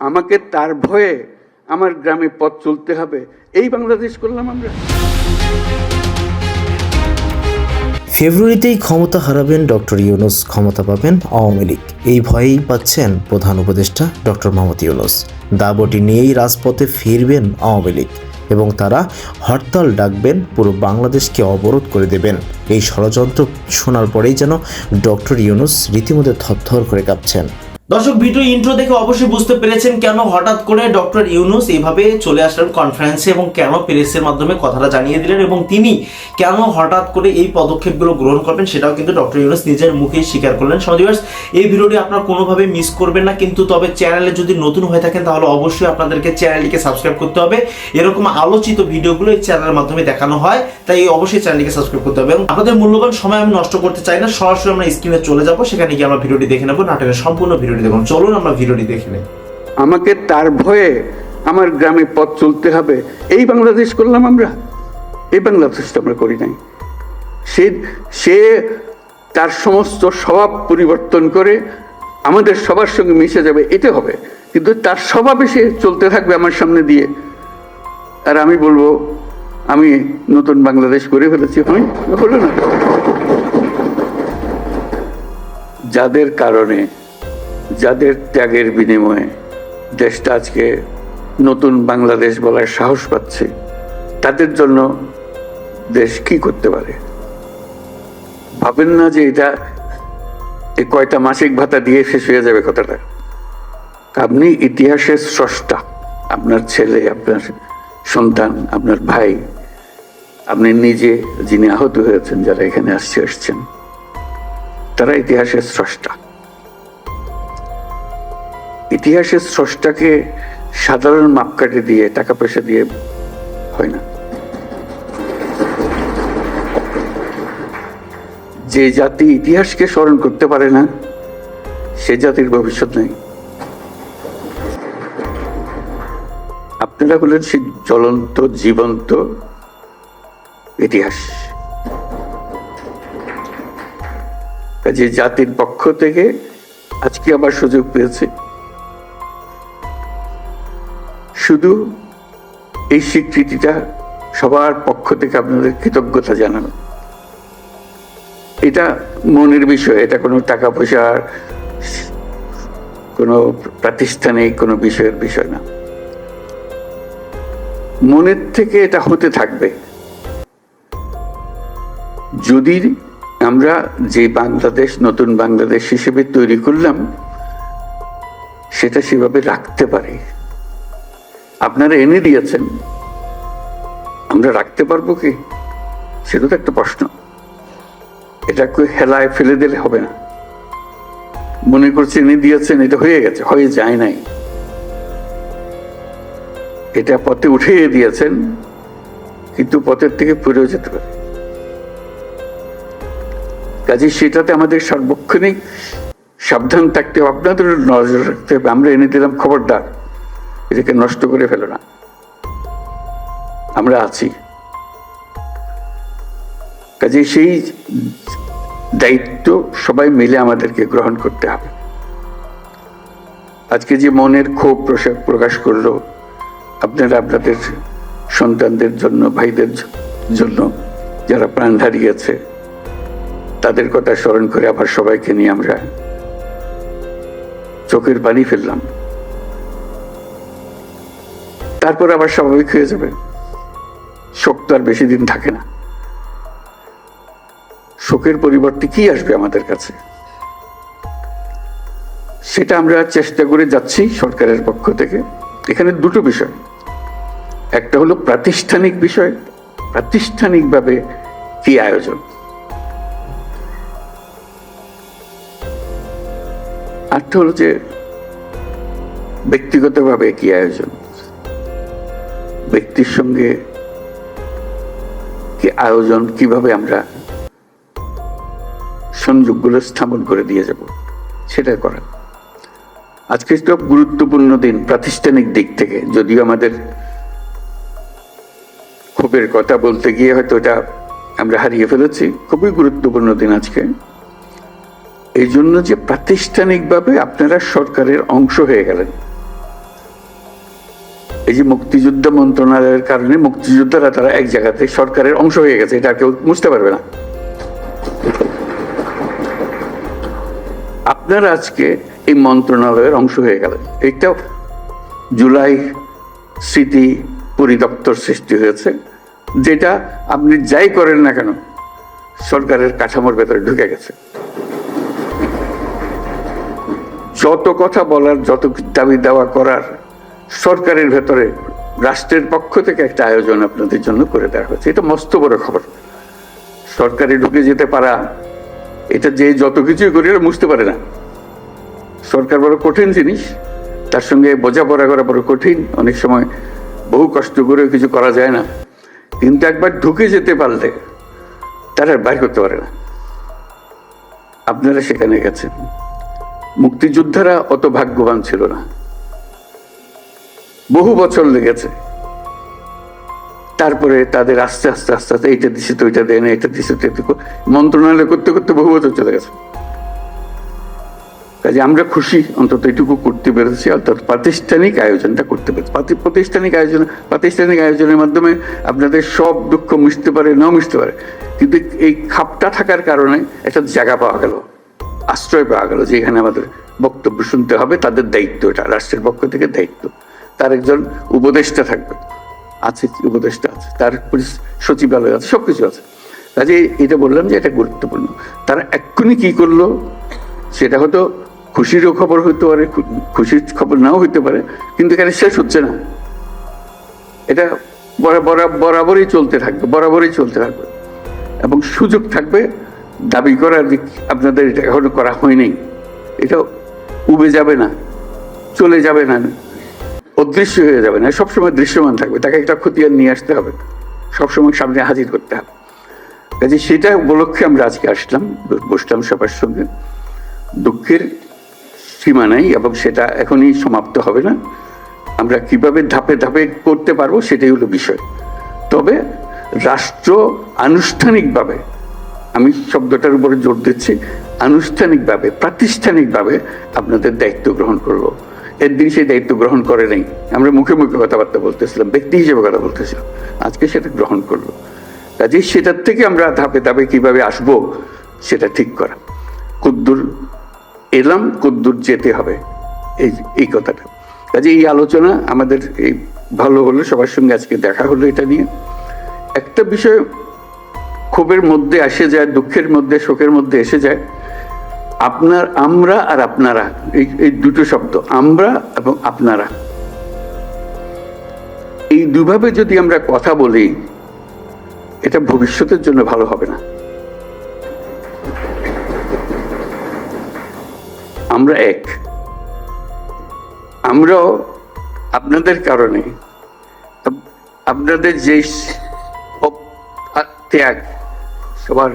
আমাকে তার ভয়ে আমার গ্রামে পথ চলতে হবে। এই বাংলাদেশ করলাম আমরা। ফেব্রুয়ারিতেই ক্ষমতা হারাবেন ডক্টর ইউনুস, ক্ষমতা পাবেন আওয়ামী লীগ। এই ভয়েই পাচ্ছেন প্রধান উপদেষ্টা ডক্টর মোহাম্মদ ইউনুস। দাবটি নিয়েই রাজপথে ফিরবেন আওয়ামী লীগ এবং তারা হরতাল ডাকবেন, পুরো বাংলাদেশকে অবরোধ করে দেবেন। এই ষড়যন্ত্র শোনার পরেই যেন ডক্টর ইউনুস রীতিমতো থরথর করে কাঁপছেন। দর্শক, ভিডিও ইন্ট্রো দেখে অবশ্যই বুঝতে পেরেছেন কেন হঠাৎ করে ডক্টর ইউনুস এইভাবে চলে আসলেন কনফারেন্সে এবং কেন প্রেসের মাধ্যমে কথাটা জানিয়ে দিলেন এবং তিনি কেন হঠাৎ করে এই পদক্ষেপগুলো গ্রহণ করবেন সেটাও কিন্তু ডক্টর ইউনুস নিজের মুখেই স্বীকার করলেন। সমাজ এই ভিডিওটি আপনারা কোনোভাবে মিস করবেন না, কিন্তু তবে চ্যানেলে যদি নতুন হয়ে থাকেন তাহলে অবশ্যই আপনাদেরকে চ্যানেলটিকে সাবস্ক্রাইব করতে হবে। এরকম আলোচিত ভিডিওগুলো এই চ্যানেলের মাধ্যমে দেখানো হয়, তাই অবশ্যই চ্যানেলটিকে সাবস্ক্রাইব করতে হবে এবং আপনাদের মূল্যবান সময় আমি নষ্ট করতে চাই না, সরাসরি আমরা স্ক্রিনে চলে যাব, সেখানে গিয়ে আমরা ভিডিওটি দেখে নেব, নাটকের সম্পূর্ণ ভিডিওটি দেখুন। চলুন আমরা ভিডিওটি দেখে নিই। আমাকে তার ভয়ে আমার গ্রামে পথ চলতে হবে। এই বাংলাদেশ করলাম আমরা। এই বাংলাদেশটা আমরা করি নাই। সে সে তার সমস্ত স্বভাব পরিবর্তন করে আমাদের সবার সঙ্গে মিশে যাবে এটা হবে। কিন্তু তার স্বভাবে সে চলতে থাকবে আমার সামনে দিয়ে। আর আমি বলব, আমি নতুন বাংলাদেশ করে ফেলেছি। হয়? হলো না। যাদের কারণে যাদের ত্যাগের বিনিময়ে দেশটা আজকে নতুন বাংলাদেশ বলার সাহস পাচ্ছে, তাদের জন্য দেশ কি করতে পারে? ভাবেন না যে এটা কয়টা মাসিক ভাতা দিয়ে শেষ হয়ে যাবে কথাটা। আপনি ইতিহাসের স্রষ্টা, আপনার ছেলে, আপনার সন্তান, আপনার ভাই, আপনি নিজে যিনি আহত হয়েছেন, যারা এখানে আসছে, আসছেন, তারা ইতিহাসের স্রষ্টা। ইতিহাসের স্রষ্টাকে সাধারণ মাপকাঠি দিয়ে, টাকা পয়সা দিয়ে হয় না। যে জাতি ইতিহাসকে স্মরণ করতে পারে না, সে জাতির ভবিষ্যৎ নেই। আপনারা হলেন সেই জ্বলন্ত, জীবন্ত ইতিহাস। কাজে জাতির পক্ষ থেকে আজকে আবার সুযোগ পেয়েছে। শুধু এই স্বীকৃতিটা সবার পক্ষ থেকে আপনাদের কৃতজ্ঞতা জানানো। এটা মনের বিষয়, এটা কোনো টাকা পয়সার কোনো প্রাতিষ্ঠানিক কোনো বিষয়ের বিষয় না। মনের থেকে এটা হতে থাকবে। যদি আমরা যে বাংলাদেশ, নতুন বাংলাদেশ হিসেবে তৈরি করলাম, সেটা সেভাবে রাখতে পারি। আপনারা এনে দিয়েছেন, আমরা রাখতে পারব কি? সেটা তো একটা প্রশ্ন। এটা কেউ হেলায় ফেলে দিলে হবে না। মনে করছে এনে দিয়েছেন, এটা হয়ে গেছে, হয়ে যায় নাই। এটা পথে উঠিয়ে দিয়েছেন, কিন্তু পথের থেকে পড়েও যেতে পারে। কাজে সেটাতে আমাদের সার্বক্ষণিক সাবধান থাকতে হবে, আপনাদের নজর রাখতে হবে। আমরা এনে দিলাম খবরদার। এটাকে নষ্ট করে ফেলো না। আমরা আছি। কাজে সেই দায়িত্ব সবাই মিলে আমাদেরকে গ্রহণ করতে হবে। আজকে যে মনের ক্ষোভ প্রকাশ করল, আপনারা আপনাদের সন্তানদের জন্য, ভাইদের জন্য যারা প্রাণ হারিয়েছে, তাদের কথা স্মরণ করে আবার সবাইকে নিয়ে আমরা চোখের পানি ফেললাম। তারপর আবার স্বাভাবিক হয়ে যাবে। শোক তো আর বেশি দিন থাকে না। শোকের পরিবর্তে কি আসবে আমাদের কাছে? সেটা আমরা চেষ্টা করে যাচ্ছি সরকারের পক্ষ থেকে। এখানে দুটো বিষয়। একটা হলো প্রাতিষ্ঠানিক বিষয়, প্রাতিষ্ঠানিকভাবে কি আয়োজন? আরেকটা হলো যে ব্যক্তিগতভাবে কি আয়োজন? ব্যক্তির সঙ্গে কি আয়োজন, কীভাবে আমরা সংযোগগুলো স্থাপন করে দিয়ে যাব, সেটা করা। আজকে তো গুরুত্বপূর্ণ দিন প্রাতিষ্ঠানিক দিক থেকে, যদিও আমাদের ক্ষোভের কথা বলতে গিয়ে হয়তো এটা আমরা হারিয়ে ফেলেছি, খুবই গুরুত্বপূর্ণ দিন আজকে। এই জন্য যে প্রাতিষ্ঠানিকভাবে আপনারা সরকারের অংশ হয়ে গেলেন এই যে মুক্তিযুদ্ধ মন্ত্রণালয়ের কারণে মুক্তিযোদ্ধারা তারা এক জায়গাতে সরকারের অংশ হয়ে গেছে, এটা কেউ বুঝতে পারবে না। আপনারা আজকে এই মন্ত্রণালয়ের অংশ হয়ে গেলেন এটা জুলাই স্মৃতি পরিদপ্তর সৃষ্টি হয়েছে, যেটা আপনি যাই করেন না কেন, সরকারের কাঠামোর ভেতরে ঢুকে গেছে। যত কথা বলার, যত দাবি দেওয়া করার সরকারের ভেতরে, রাষ্ট্রের পক্ষ থেকে একটা আয়োজন আপনাদের জন্য করে দেওয়া হয়েছে। এটা মস্ত বড় খবর। সরকারে ঢুকে যেতে পারা, এটা যে যত কিছুই করি ওরা বুঝতে পারে না। সরকার বড় কঠিন জিনিস। তার সঙ্গে বোঝাপড়া করা বড় কঠিন। অনেক সময় বহু কষ্ট করেও কিছু করা যায় না। কিন্তু একবার ঢুকে যেতে পারলে, তারা বাইর করতে পারে না। আপনারা সেখানে গেছেন। মুক্তিযোদ্ধারা অত ভাগ্যবান ছিল না। বহু বছর লেগেছে। তারপরে তাদের আস্তে আস্তে আস্তে আস্তে এইটা দিছে তো ওইটা দেয় না এটা দিছে তো এটা মন্ত্রণালয় করতে করতে বহু বছর চলে গেছে। কাজে আমরা খুশি, অন্তত এটুকু করতে পেরেছি, অর্থাৎ প্রাতিষ্ঠানিক আয়োজনটা করতে পেরেছি। প্রাতিষ্ঠানিক আয়োজন প্রাতিষ্ঠানিক আয়োজনের মাধ্যমে আপনাদের সব দুঃখ মিশতে পারে, নাও মিশতে পারে। কিন্তু এই খাপটা থাকার কারণে একটা জায়গা পাওয়া গেল, আশ্রয় পাওয়া গেল যে এখানে আমাদের বক্তব্য শুনতে হবে, তাদের দায়িত্ব এটা, রাষ্ট্রের পক্ষ থেকে দায়িত্ব। তার একজন উপদেষ্টা থাকবে, আছে উপদেষ্টা আছে, তার সচিবালয় আছে, সবকিছু আছে। কাজে এটা বললাম যে এটা গুরুত্বপূর্ণ। তারা এক্ষুনি কি করল, সেটা হয়তো খুশিরও খবর হতে পারে খুশির খবর নাও হতে পারে, কিন্তু এখানে শেষ হচ্ছে না। এটা বরা- বরা- বরাবরই চলতে থাকবে, বরাবরই চলতে থাকবে। এবং সুযোগ থাকবে দাবি করার যে আপনাদের এটা এখনও করা হয়নি। এটা উবে যাবে না, চলে যাবে না। অদৃশ্য হয়ে যাবে না, সবসময় দৃশ্যমান থাকবে। তাকে একটা খতিয়ান নিয়ে আসতে হবে, সবসময় সামনে হাজির করতে হবে। কাজে সেটা উপলক্ষে আমরা আজকে আসলাম, বসলাম সবার সঙ্গে। দুঃখের সীমা নাই এবং সেটা এখনই সমাপ্ত হবে না। আমরা কীভাবে ধাপে ধাপে করতে পারব সেটাই হলো বিষয়। তবে রাষ্ট্র আনুষ্ঠানিকভাবে, আমি শব্দটার উপরে জোর দিচ্ছি, আনুষ্ঠানিকভাবে, প্রাতিষ্ঠানিকভাবে আপনাদের দায়িত্ব গ্রহণ করব। একদিন সেই দায়িত্ব গ্রহণ করে নাই। আমরা মুখে মুখে কথাবার্তা বলতেছিলাম, ব্যক্তি হিসেবে কথা বলতেছিলাম। আজকে সেটা গ্রহণ করল কাজে সেটার থেকে আমরা ধাপে ধাপে কীভাবে আসব, সেটা ঠিক করা। কদ্দুর এলাম, কদ্দুর যেতে হবে। এই এই কথাটা। কাজে এই আলোচনা আমাদের এই ভালো হলো, সবার সঙ্গে আজকে দেখা হলো এটা নিয়ে। একটা বিষয় ক্ষোভের মধ্যে আসে যায়, দুঃখের মধ্যে, শোকের মধ্যে এসে যায়। আপনার আমরা আর আপনারা, এই এই দুটো শব্দ, আমরা এবং আপনারা। এই দুভাবে যদি আমরা কথা বলি, এটা ভবিষ্যতের জন্য ভালো হবে না। আমরা এক। আমরাও আপনাদের কারণে, আপনাদের যে ত্যাগ, সবার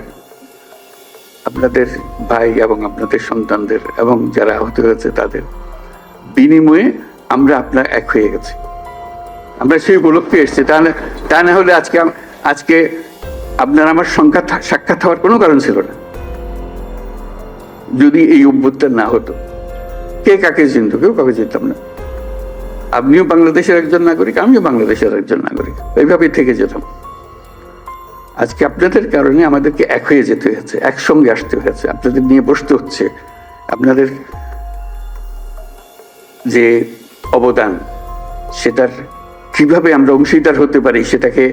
আপনাদের ভাই এবং আপনাদের সন্তানদের এবং যারা আহত হয়েছে তাদের। বিনিময়ে আমরা আপনার এক হয়ে গেছি। আমরা সেই উপলক্ষে এসেছি। তা না তা না হলে আজকে আজকে আপনার আমার সংখ্যা সাক্ষাৎ হওয়ার কোনো কারণ ছিল না। যদি এই অভ্যুত্থান না হতো, কে কাকে চিনত? কেউ কাকে চিনতাম না। আপনিও বাংলাদেশের একজন নাগরিক, আমিও বাংলাদেশের একজন নাগরিক। এইভাবেই থেকে যেতাম। আজকে আপনাদের কারণে আমাদেরকে এক হয়ে যেতে হয়েছে, একসঙ্গে আসতে হয়েছে। আপনাদের নিয়ে বসতে হচ্ছে। আপনাদের যে অবদান, সেটার কীভাবে আমরা অংশীদার হতে পারি সেটাকে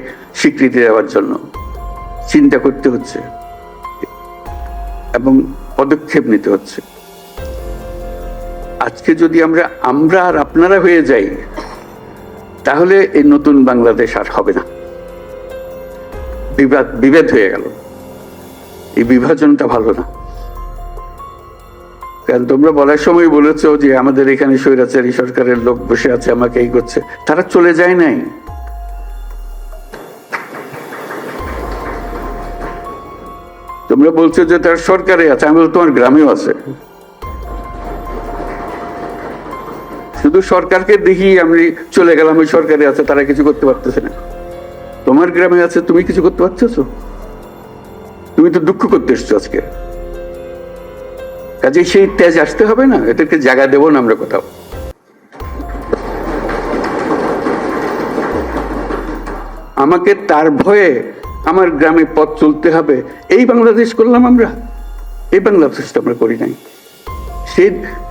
স্বীকৃতি দেওয়ার জন্য চিন্তা করতে হচ্ছে এবং পদক্ষেপ নিতে হচ্ছে। আজকে যদি আমরা আমরা আর আপনারা হয়ে যাই, তাহলে এই নতুন বাংলাদেশ আর হবে না। বিভেদ হয়ে গেল। এই বিভাজনটা ভালো না। কারণ তোমরা বলার সময় বলেছ যে আমাদের এখানে স্বৈরাচারী সরকারের লোক বসে আছে, আমাকে এই করছে। তারা চলে যায় নাই। তোমরা বলছো যে তার সরকারে আছে, আমি তোমার গ্রামেও আছে। শুধু সরকারকে দেখি আমি চলে গেলাম, ওই সরকারে আছে, তারা কিছু করতে পারতেছে না। তোমার গ্রামে আছে, তুমি কিছু করতে পারতেছো? তুমি তো দুঃখ করতে এসছো আজকে। কাজে সেই তেজ আসতে হবে না? এদেরকে জায়গা দেবো না আমরা কোথাও। আমাকে তার ভয়ে আমার গ্রামে পথ চলতে হবে। এই বাংলাদেশ করলাম আমরা। এই বাংলাদেশটা আমরা করি নাই। সে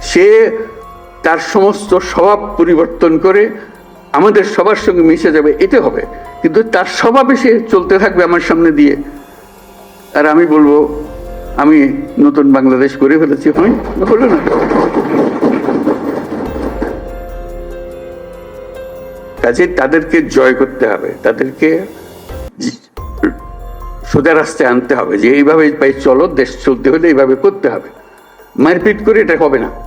সে তার সমস্ত স্বভাব পরিবর্তন করে আমাদের সবার সঙ্গে মিশে যাবে এটা হবে। কিন্তু তার স্বভাবে সে চলতে থাকবে আমার সামনে দিয়ে। আর আমি বলব, আমি নতুন বাংলাদেশ করে ফেলেছি, হয়? হলো না? কাজে তাদেরকে জয় করতে হবে, তাদেরকে সোজা রাস্তায় আনতে হবে, যে এইভাবে চলো, দেশ চলতে হলে এইভাবে করতে হবে। মারপিট করে এটা হবে না।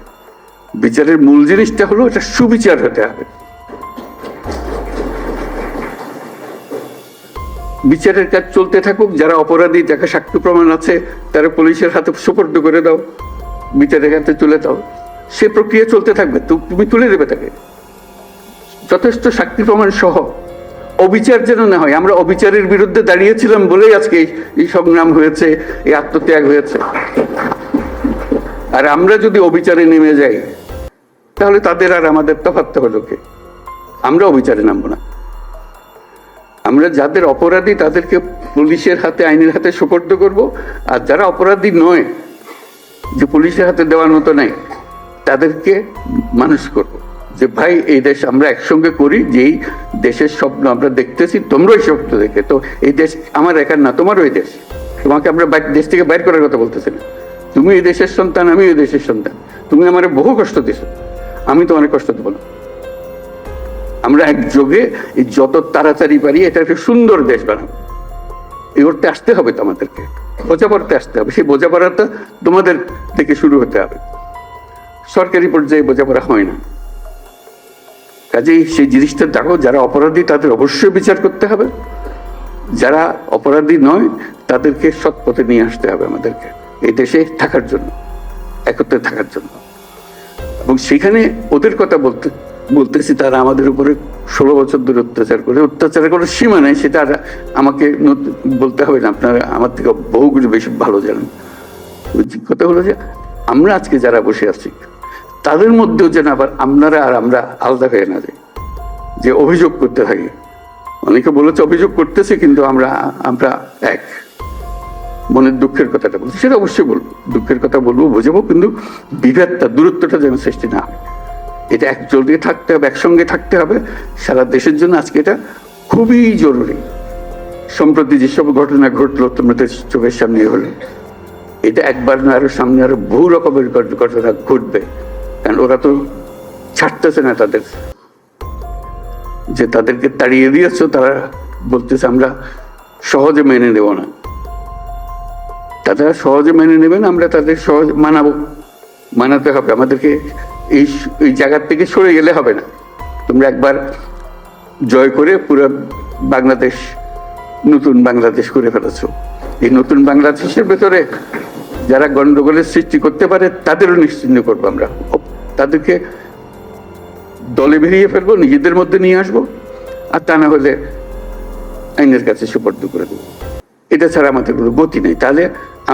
বিচারের মূল জিনিসটা হলো এটা সুবিচার হতে হবে। বিচারের কাজ চলতে থাকুক, যারা অপরাধী, যাকে সাক্ষ্য প্রমাণ আছে, তারা পুলিশের হাতে সুপর্দ করে দাও, বিচারের হাতে তুলে দাও। সে প্রক্রিয়া চলতে থাকবে তুমি তুলে দেবে তাকে। যথেষ্ট সাক্ষী প্রমাণ সহ অবিচার যেন না হয়। আমরা অবিচারের বিরুদ্ধে দাঁড়িয়েছিলাম বলেই আজকে এই সংগ্রাম হয়েছে, এই আত্মত্যাগ হয়েছে। আর আমরা যদি অবিচারে নেমে যাই তাহলে তাদের আর আমাদের তফাৎ হলো কে? আমরা অবিচারে নামবো না। আমরা যাদের অপরাধী তাদেরকে পুলিশের হাতে, আইনের হাতে সুপর্দ করব, আর যারা অপরাধী নয়, যে পুলিশের হাতে দেওয়ার মতো নাই, তাদেরকে মানুষ করব। যে ভাই, এই দেশ আমরা একসঙ্গে করি, যেই দেশের স্বপ্ন আমরা দেখতেছি তোমরাও এই স্বপ্ন দেখে। তো এই দেশ আমার একার না, তোমারও এই দেশ। তোমাকে আমরা দেশ থেকে বাইর করার কথা বলতেছি না। তুমি এই দেশের সন্তান আমি এই দেশের সন্তান। তুমি আমার বহু কষ্ট দিছো। আমি তো অনেক কষ্ট দেবো না। আমরা একযোগে যত তাড়াতাড়ি পারি এটা একটা সুন্দর দেশ বানাবো। এই করতে আসতে হবে তো আমাদেরকে বোঝাপড়াতে আসতে হবে। সেই বোঝাপড়াটা তোমাদের থেকে শুরু হতে হবে। সরকারি পর্যায়ে বোঝাপড়া হয় না। কাজেই সেই জিনিসটা দেখো, যারা অপরাধী তাদের অবশ্যই বিচার করতে হবে। যারা অপরাধী নয়, তাদেরকে সৎ পথে নিয়ে আসতে হবে আমাদেরকে। এই দেশে থাকার জন্য, একত্রে থাকার জন্য। এবং সেখানে ওদের কথা বলতে, বলতেছি, তারা আমাদের উপরে ষোলো বছর ধরে অত্যাচার করে অত্যাচার করার সীমা নেই, সেটা আর আমাকে বলতে হবে না, আপনারা আমার থেকে বহুগুলো বেশি ভালো জানেন। কথা হলো যে আমরা আজকে যারা বসে আছি, তাদের মধ্যেও যেন আবার আপনারা আর আমরা আলাদা হয়ে না যাই, যে অভিযোগ করতে থাকি। অনেকে বলেছে, অভিযোগ করতেছে, কিন্তু আমরা আমরা এক। মনের দুঃখের কথাটা বলছি সেটা অবশ্যই বলব। দুঃখের কথা বলব, বোঝাবো, কিন্তু বিভেদটা, দূরত্বটা যেন সৃষ্টি না এটা একজোটে থাকতে হবে, একসঙ্গে থাকতে হবে। সারা দেশের জন্য আজকে এটা খুবই জরুরি। সম্প্রতি যেসব ঘটনা ঘটলো তোমাদের চোখের সামনে হলো। এটা একবার না, আরও সামনে আরও বহু রকমের ঘটনা ঘটবে। কারণ ওরা তো ছাড়তেছে না তাদের। যে তাদেরকে তাড়িয়ে দিয়েছ, তারা বলতেছে, আমরা সহজে মেনে নেব না। তারা সহজে মেনে নেবেন, আমরা তাদের সহজ মানাবো, মানাতে হবে। আমাদেরকে এই এই জায়গার থেকে সরে গেলে হবে না। তোমরা একবার জয় করে পুরো বাংলাদেশ, নতুন বাংলাদেশ করে ফেলেছো। এই নতুন বাংলাদেশের ভেতরে যারা গণ্ডগোলের সৃষ্টি করতে পারে, তাদেরও নিশ্চিন্ন করব আমরা। তাদেরকে দলে বেরিয়ে ফেলব, নিজেদের মধ্যে নিয়ে আসব, আর তা না হলে আইনের কাছে সুপর্দ করে দেবো। এটা ছাড়া আমাদের কোনো গতি নেই। তাহলে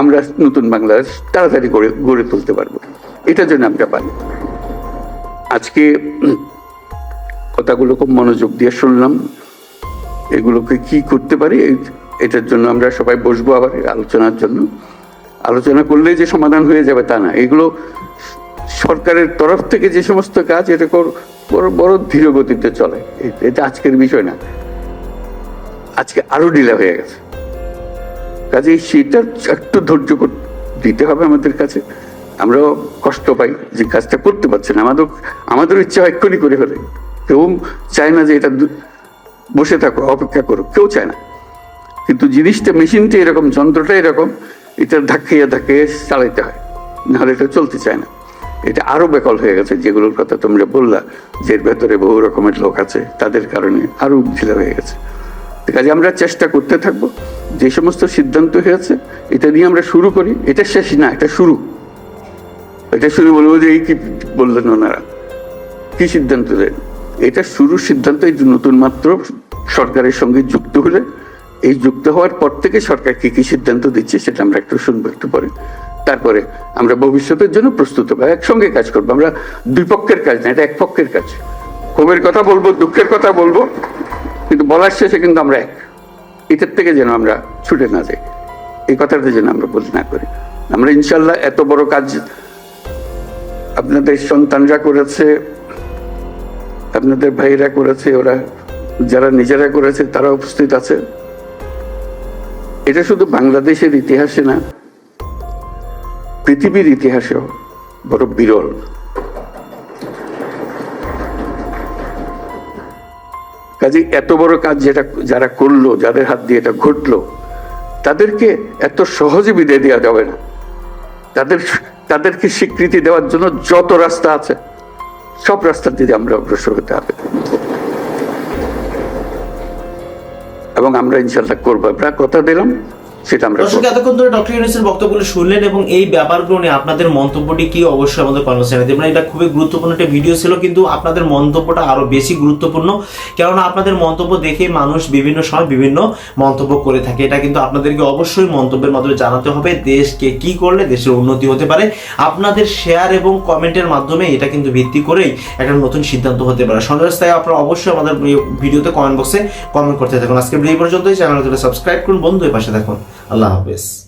আমরা নতুন বাংলাদেশ তাড়াতাড়ি করে গড়ে তুলতে পারব। এটার জন্য আমরা পারি আজকে কথাগুলো খুব মনোযোগ দিয়ে শুনলাম। এগুলোকে কি করতে পারি? এটার জন্য আমরা সবাই বসবো আবার আলোচনার জন্য। আলোচনা করলেই যে সমাধান হয়ে যাবে তা না। এগুলো সরকারের তরফ থেকে যে সমস্ত কাজ, এটা বড় বড় ধীর গতিতে চলে এটা আজকের বিষয় না। আজকে আরও ডিলে হয়ে গেছে। কাজে সেটা একটু ধৈর্য দিতে হবে আমাদের কাছে। আমরাও কষ্ট পাই যে কাজটা করতে পারছি না। আমাদের আমাদের ইচ্ছা হয় এক্ষুনি করে ফেলে। কেউ চায় না যে এটা বসে থাকো, অপেক্ষা করো। কেউ চায় না। কিন্তু জিনিসটা, মেশিনটা এরকম, যন্ত্রটা এরকম, এটা ধাক্কাইয়া ধাক্কাইয়া চালাইতে হয়। নাহলে এটা চলতে চায় না। এটা আরও বেকল হয়ে গেছে। যেগুলোর কথা তোমরা বললা যে এর ভেতরে বহু রকমের লোক আছে, তাদের কারণে আরও ঢিলা হয়ে গেছে। কাজে আমরা চেষ্টা করতে থাকব। যে সমস্ত সিদ্ধান্ত হয়েছে, এটা নিয়ে আমরা শুরু করি। এটা শেষ না, এটা শুরু। এটা শুরু বলব যে এই কি বললেন ওনারা? কি সিদ্ধান্ত দেন? এটা শুরু সিদ্ধান্ত এই নতুন মাত্র সরকারের সঙ্গে যুক্ত হলে, এই যুক্ত হওয়ার পর থেকে সরকার কি কি সিদ্ধান্ত দিচ্ছে সেটা আমরা একটু শুনব একটু পরে। তারপরে আমরা ভবিষ্যতের জন্য প্রস্তুত হব, একসঙ্গে কাজ করব। আমরা দুই পক্ষের কাজ না, এটা এক পক্ষের কাজ। ক্ষোভের কথা বলব, দুঃখের কথা বলব, কিন্তু বলার শেষে কিন্তু আমরা এক। এটার থেকে যেন আমরা ছুটে না যাই। এই কথাটা যেন আমরা বলতে না করি আমরা ইনশাল্লাহ এত বড় কাজ আপনাদের সন্তানরা করেছে, আপনাদের ভাইরা করেছে, ওরা যারা নিজেরা করেছে, তারা উপস্থিত আছে। এটা শুধু বাংলাদেশের ইতিহাসে না, পৃথিবীর ইতিহাসেও বড় বিরল। কাজে এত বড় কাজ যেটা যারা করল, যাদের হাত দিয়ে এটা ঘটলো, তাদেরকে এত সহজে বিদায় দেওয়া যাবে না। তাদের, তাদেরকে স্বীকৃতি দেওয়ার জন্য যত রাস্তা আছে, সব রাস্তার দিকে আমরা অগ্রসর হতে হবে। এবং আমরা ইনশাল্লাহ করব। আমরা কথা দিলাম। দর্শক। এতক্ষণ ধরে ডক্টর ইউনুসের বক্তব্যগুলো শুনলেন এবং এই ব্যাপারগুলো নিয়ে আপনাদের মন্তব্যটি কি অবশ্যই আমাদের কর্মচারী দেবেন এটা খুবই গুরুত্বপূর্ণ একটা ভিডিও ছিল কিন্তু আপনাদের মন্তব্যটা আরও বেশি গুরুত্বপূর্ণ। কেননা আপনাদের মন্তব্য দেখে মানুষ বিভিন্ন সময় বিভিন্ন মন্তব্য করে থাকে। এটা কিন্তু আপনাদেরকে অবশ্যই মন্তব্যের মাধ্যমে জানাতে হবে দেশকে কি করলে দেশের উন্নতি হতে পারে। আপনাদের শেয়ার এবং কমেন্টের মাধ্যমে এটা কিন্তু ভিত্তি করেই একটা নতুন সিদ্ধান্ত হতে পারে। সন্দেশ তাই আপনারা অবশ্যই আমাদের ভিডিওতে কমেন্ট বক্সে কমেন্ট করতে থাকুন। আজকে এই পর্যন্তই। চ্যানেলটি সাবস্ক্রাইব করুন। বন্ধু এই পাশে থাকুন। আল্লাহ হাফেজ।